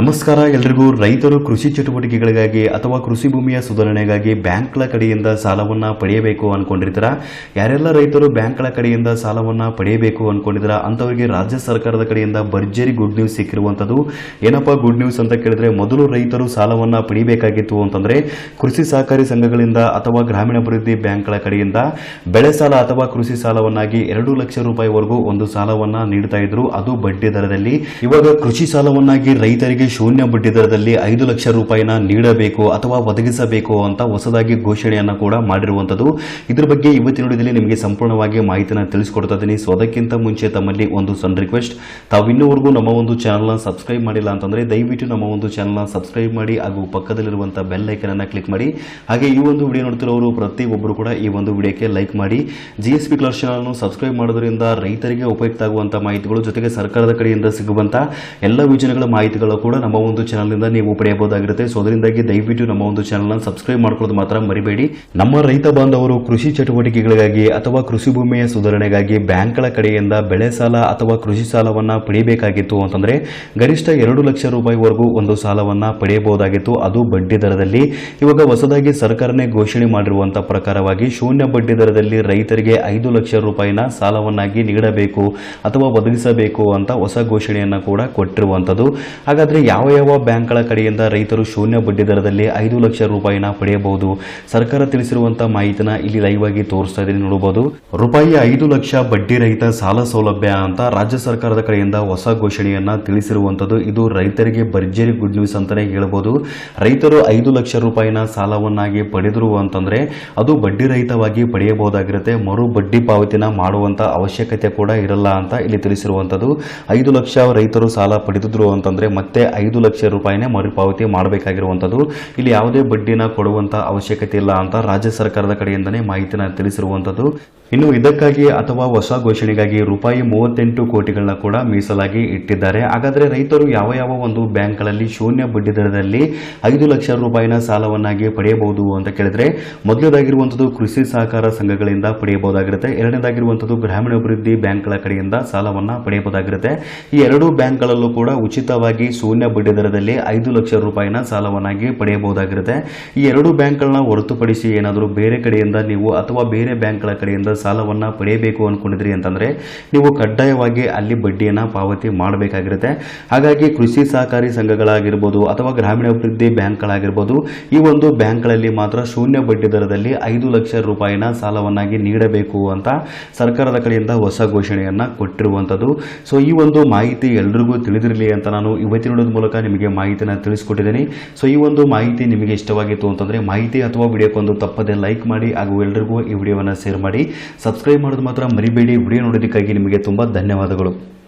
ನಮಸ್ಕಾರ, ಎಲ್ರಿಗೂ. ರೈತರು ಕೃಷಿ ಚಟುವಟಿಕೆಗಳಿಗಾಗಿ ಅಥವಾ ಕೃಷಿ ಭೂಮಿಯ ಸುಧಾರಣೆಗಾಗಿ ಬ್ಯಾಂಕ್ಗಳ ಕಡೆಯಿಂದ ಸಾಲವನ್ನ ಪಡೆಯಬೇಕು ಅನ್ಕೊಂಡಿರ್ತಾರ? ಯಾರೆಲ್ಲ ರೈತರು ಬ್ಯಾಂಕ್ಗಳ ಕಡೆಯಿಂದ ಸಾಲವನ್ನ ಪಡೆಯಬೇಕು ಅನ್ಕೊಂಡಿದ್ರ ಅಂತವರಿಗೆ ರಾಜ್ಯ ಸರ್ಕಾರದ ಕಡೆಯಿಂದ ಭರ್ಜರಿ ಗುಡ್ ನ್ಯೂಸ್ ಸಿಕ್ಕಿರುವಂಥದ್ದು. ಏನಪ್ಪಾ ಗುಡ್ ನ್ಯೂಸ್ ಅಂತ ಕೇಳಿದ್ರೆ, ಮೊದಲು ರೈತರು ಸಾಲವನ್ನ ಪಡಿಬೇಕಾಗಿತ್ತು ಅಂತಂದ್ರೆ, ಕೃಷಿ ಸಹಕಾರಿ ಸಂಘಗಳಿಂದ ಅಥವಾ ಗ್ರಾಮೀಣಾಭಿವೃದ್ಧಿ ಬ್ಯಾಂಕ್ಗಳ ಕಡೆಯಿಂದ ಬೆಳೆ ಸಾಲ ಅಥವಾ ಕೃಷಿ ಸಾಲವನ್ನಾಗಿ ಎರಡು ಲಕ್ಷ ರೂಪಾಯಿವರೆಗೂ ಒಂದು ಸಾಲವನ್ನ ನೀಡ್ತಾ ಇದ್ರು. ಅದು ಬಡ್ಡಿ ದರದಲ್ಲಿ. ಇವಾಗ ಕೃಷಿ ಸಾಲವನ್ನಾಗಿ ರೈತರಿಗೆ ಶೂನ್ಯ ಬಡ್ಡಿ ದರದಲ್ಲಿ ಐದು ಲಕ್ಷ ರೂಪಾಯಿನ ನೀಡಬೇಕು ಅಥವಾ ಒದಗಿಸಬೇಕು ಅಂತ ಹೊಸದಾಗಿ ಘೋಷಣೆಯನ್ನ ಕೂಡ ಮಾಡಿರುವಂಥದ್ದು ಇದರ ಬಗ್ಗೆ ಇವತ್ತಿನ ವಿಡಿಯೋದಲ್ಲಿ ನಿಮಗೆ ಸಂಪೂರ್ಣವಾಗಿ ಮಾಹಿತಿನ ತಿಳಿಸ್ಕೊಡ್ತಾ ಇದ್ದೀನಿ ಸೊ ಅದಕ್ಕಿಂತ ಮುಂಚೆ ತಮ್ಮಲ್ಲಿ ಒಂದು ಸಣ್ಣ ರಿಕ್ವೆಸ್ಟ್ ತಾವು ಇನ್ನೂವರೆಗೂ ನಮ್ಮ ಒಂದು ಚಾನಲ್ನ ಸಬ್ಸ್ಕ್ರೈಬ್ ಮಾಡಿಲ್ಲ ಅಂತಂದರೆ ದಯವಿಟ್ಟು ನಮ್ಮ ಒಂದು ಚಾನಲ್ನ ಸಬ್ಸ್ಕ್ರೈಬ್ ಮಾಡಿ ಹಾಗೂ ಪಕ್ಕದಲ್ಲಿರುವಂಥ ಬೆಲ್ ಐಕನ್ ಅನ್ನ ಕ್ಲಿಕ್ ಮಾಡಿ. ಹಾಗೆ ಈ ಒಂದು ವಿಡಿಯೋ ನೋಡ್ತಿರೋರು ಪ್ರತಿಯೊಬ್ಬರು ಕೂಡ ಈ ಒಂದು ವಿಡಿಯೋಕ್ಕೆ ಲೈಕ್ ಮಾಡಿ. G S P channel subscribe ಮಾಡೋದ್ರಿಂದ ರೈತರಿಗೆ ಉಪಯುಕ್ತ ಆಗುವಂತಹ ಮಾಹಿತಿಗಳು ಜೊತೆಗೆ ಸರ್ಕಾರದ ಕಡೆಯಿಂದ ಸಿಗುವಂತ ಎಲ್ಲ ಯೋಜನೆಗಳ ಮಾಹಿತಿಗಳು ನಮ್ಮ ಒಂದು ಚಾನಲ್ನಿಂದ ನೀವು ಪಡೆಯಬಹುದಾಗಿರುತ್ತೆ. ಸೊ ಅದರಿಂದಾಗಿ ದಯವಿಟ್ಟು ನಮ್ಮ ಒಂದು ಚಾನಲ್ನ ಸಬ್ಸ್ಕ್ರೈಬ್ ಮಾಡ್ಕೊಳ್ಳೋದು ಮಾತ್ರ ಮರಿಬೇಡಿ. ನಮ್ಮ ರೈತ ಬಾಂಧವರು ಕೃಷಿ ಚಟುವಟಿಕೆಗಳಿಗಾಗಿ ಅಥವಾ ಕೃಷಿ ಭೂಮಿಯ ಸುಧಾರಣೆಗಾಗಿ ಬ್ಯಾಂಕ್ಗಳ ಕಡೆಯಿಂದ ಬೆಳೆ ಸಾಲ ಅಥವಾ ಕೃಷಿ ಸಾಲವನ್ನ ಪಡೆಯಬೇಕಾಗಿತ್ತು ಅಂತಂದ್ರೆ ಗರಿಷ್ಠ ಎರಡು ಲಕ್ಷ ರೂಪಾಯಿವರೆಗೂ ಒಂದು ಸಾಲವನ್ನ ಪಡೆಯಬಹುದಾಗಿತ್ತು. ಅದು ಬಡ್ಡಿ ದರದಲ್ಲಿ. ಇವಾಗ ಹೊಸದಾಗಿ ಸರ್ಕಾರನೇ ಘೋಷಣೆ ಮಾಡಿರುವಂತಹ ಪ್ರಕಾರವಾಗಿ ಶೂನ್ಯ ಬಡ್ಡಿ ದರದಲ್ಲಿ ರೈತರಿಗೆ ಐದು ಲಕ್ಷ ರೂಪಾಯಿನ ಸಾಲವನ್ನಾಗಿ ನೀಡಬೇಕು ಅಥವಾ ಒದಗಿಸಬೇಕು ಅಂತ ಹೊಸ ಘೋಷಣೆಯನ್ನ ಕೂಡ ಕೊಟ್ಟಿರುವಂತದ್ದು. ಹಾಗಾದ್ರೆ ಯಾವ ಯಾವ ಬ್ಯಾಂಕ್ಗಳ ಕಡೆಯಿಂದ ರೈತರು ಶೂನ್ಯ ಬಡ್ಡಿ ದರದಲ್ಲಿ ಐದು ಲಕ್ಷ ರೂಪಾಯಿನ ಪಡೆಯಬಹುದು? ಸರ್ಕಾರ ತಿಳಿಸಿರುವಂತಹ ಮಾಹಿತಿನ ಇಲ್ಲಿ ಲೈವ್ ಆಗಿ ತೋರಿಸ್ತಾ ಇದ್ದೀನಿ ನೋಡಬಹುದು ರೂಪಾಯಿ ಐದು ಲಕ್ಷ ಬಡ್ಡಿ ರಹಿತ ಸಾಲ ಸೌಲಭ್ಯ ಅಂತ ರಾಜ್ಯ ಸರ್ಕಾರದ ಕಡೆಯಿಂದ ಹೊಸ ಘೋಷಣೆಯನ್ನ ತಿಳಿಸಿರುವಂತದ್ದು ಇದು ರೈತರಿಗೆ ಭರ್ಜರಿ ಗುಡ್ ನ್ಯೂಸ್ ಅಂತಾನೆ ಹೇಳಬಹುದು ರೈತರು ಐದು ಲಕ್ಷ ರೂಪಾಯಿನ ಸಾಲವನ್ನಾಗಿ ಪಡೆದರು ಅಂತಂದ್ರೆ ಅದು ಬಡ್ಡಿ ರಹಿತವಾಗಿ ಪಡೆಯಬಹುದಾಗಿರುತ್ತೆ. ಮರು ಬಡ್ಡಿ ಪಾವತಿನ ಮಾಡುವಂತ ಅವಶ್ಯಕತೆ ಕೂಡ ಇರಲ್ಲ ಅಂತ ಇಲ್ಲಿ ತಿಳಿಸಿರುವಂತದ್ದು. ಐದು ಲಕ್ಷ ರೈತರು ಸಾಲ ಪಡೆದಿದ್ರು ಅಂತಂದ್ರೆ ಮತ್ತೆ ಐದು ಲಕ್ಷ ರೂಪಾಯಿನೇ ಮರುಪಾವತಿ ಮಾಡಬೇಕಾಗಿರುವಂತದ್ದು. ಇಲ್ಲಿ ಯಾವುದೇ ಬಡ್ಡಿನ ಕೊಡುವಂತ ಅವಶ್ಯಕತೆ ಇಲ್ಲ ಅಂತ ರಾಜ್ಯ ಸರ್ಕಾರದ ಕಡೆಯಿಂದನೇ ಮಾಹಿತಿನ ತಿಳಿಸಿರುವಂತದ್ದು. ಇನ್ನು ಇದಕ್ಕಾಗಿ ಅಥವಾ ಹೊಸ ಘೋಷಣೆಗಾಗಿ ರೂಪಾಯಿ ಮೂವತ್ತೆಂಟು ಕೋಟಿಗಳನ್ನ ಕೂಡ ಮೀಸಲಾಗಿ ಇಟ್ಟಿದ್ದಾರೆ. ಹಾಗಾದ್ರೆ ರೈತರು ಯಾವ ಯಾವ ಒಂದು ಬ್ಯಾಂಕ್ಗಳಲ್ಲಿ ಶೂನ್ಯ ಬಡ್ಡಿ ದರದಲ್ಲಿ ಐದು ಲಕ್ಷ ರೂಪಾಯಿನ ಸಾಲವನ್ನಾಗಿ ಪಡೆಯಬಹುದು ಅಂತ ಕೇಳಿದ್ರೆ ಮೊದಲದಾಗಿರುವಂಥದ್ದು ಕೃಷಿ ಸಹಕಾರ ಸಂಘಗಳಿಂದ ಪಡೆಯಬಹುದಾಗಿರುತ್ತೆ. ಎರಡನೇದಾಗಿರುವಂಥದ್ದು ಗ್ರಾಮೀಣಾಭಿವೃದ್ಧಿ ಬ್ಯಾಂಕ್ಗಳ ಕಡೆಯಿಂದ ಸಾಲವನ್ನ ಪಡೆಯಬಹುದಾಗಿರುತ್ತೆ. ಈ ಎರಡೂ ಬ್ಯಾಂಕ್ಗಳಲ್ಲೂ ಕೂಡ ಉಚಿತವಾಗಿ ಶೂನ್ಯ ಬಡ್ಡಿ ದರದಲ್ಲಿ ಐದು ಲಕ್ಷ ರೂಪಾಯಿನ ಸಾಲವನ್ನಾಗಿ ಪಡೆಯಬಹುದಾಗಿರುತ್ತೆ. ಈ ಎರಡು ಬ್ಯಾಂಕ್ಗಳನ್ನ ಹೊರತುಪಡಿಸಿ ಏನಾದರೂ ಬೇರೆ ಕಡೆಯಿಂದ ನೀವು ಅಥವಾ ಬೇರೆ ಬ್ಯಾಂಕ್ಗಳ ಕಡೆಯಿಂದ ಸಾಲವನ್ನ ಪಡೆಯಬೇಕು ಅಂದ್ಕೊಂಡಿದ್ರಿ ಅಂತಂದರೆ ನೀವು ಕಡ್ಡಾಯವಾಗಿ ಅಲ್ಲಿ ಬಡ್ಡಿಯನ್ನು ಪಾವತಿ ಮಾಡಬೇಕಾಗಿರುತ್ತೆ. ಹಾಗಾಗಿ ಕೃಷಿ ಸಹಕಾರಿ ಸಂಘಗಳಾಗಿರ್ಬೋದು ಅಥವಾ ಗ್ರಾಮೀಣಾಭಿವೃದ್ಧಿ ಬ್ಯಾಂಕ್ಗಳಾಗಿರ್ಬೋದು, ಈ ಒಂದು ಬ್ಯಾಂಕ್ಗಳಲ್ಲಿ ಮಾತ್ರ ಶೂನ್ಯ ಬಡ್ಡಿ ದರದಲ್ಲಿ ಐದು ಲಕ್ಷ ರೂಪಾಯಿನ ಸಾಲವನ್ನಾಗಿ ನೀಡಬೇಕು ಅಂತ ಸರ್ಕಾರದ ಕಡೆಯಿಂದ ಹೊಸ ಘೋಷಣೆಯನ್ನು ಕೊಟ್ಟಿರುವಂಥದ್ದು. ಸೊ ಈ ಒಂದು ಮಾಹಿತಿ ಎಲ್ರಿಗೂ ತಿಳಿದಿರಲಿ ಅಂತ ನಾನು ಇವತ್ತಿನ ಮೂಲಕ ನಿಮಗೆ ಮಾಹಿತಿನ ತಿಳಿಸ್ಕೊಟ್ಟಿದ್ದೀನಿ. ಸೊ ಈ ಒಂದು ಮಾಹಿತಿ ನಿಮಗೆ ಇಷ್ಟವಾಗಿತ್ತು ಅಂತಂದರೆ ಮಾಹಿತಿ ಅಥವಾ ವಿಡಿಯೋಕ್ಕೊಂದು ತಪ್ಪದೆ ಲೈಕ್ ಮಾಡಿ ಹಾಗೂ ಎಲ್ರಿಗೂ ಈ ವಿಡಿಯೋವನ್ನು ಶೇರ್ ಮಾಡಿ. ಸಬ್ಸ್ಕ್ರೈಬ್ ಮಾಡೋದು ಮಾತ್ರ ಮರಿಬೇಡಿ. ವಿಡಿಯೋ ನೋಡೋದಕ್ಕಾಗಿ ನಿಮಗೆ ತುಂಬ ಧನ್ಯವಾದಗಳು.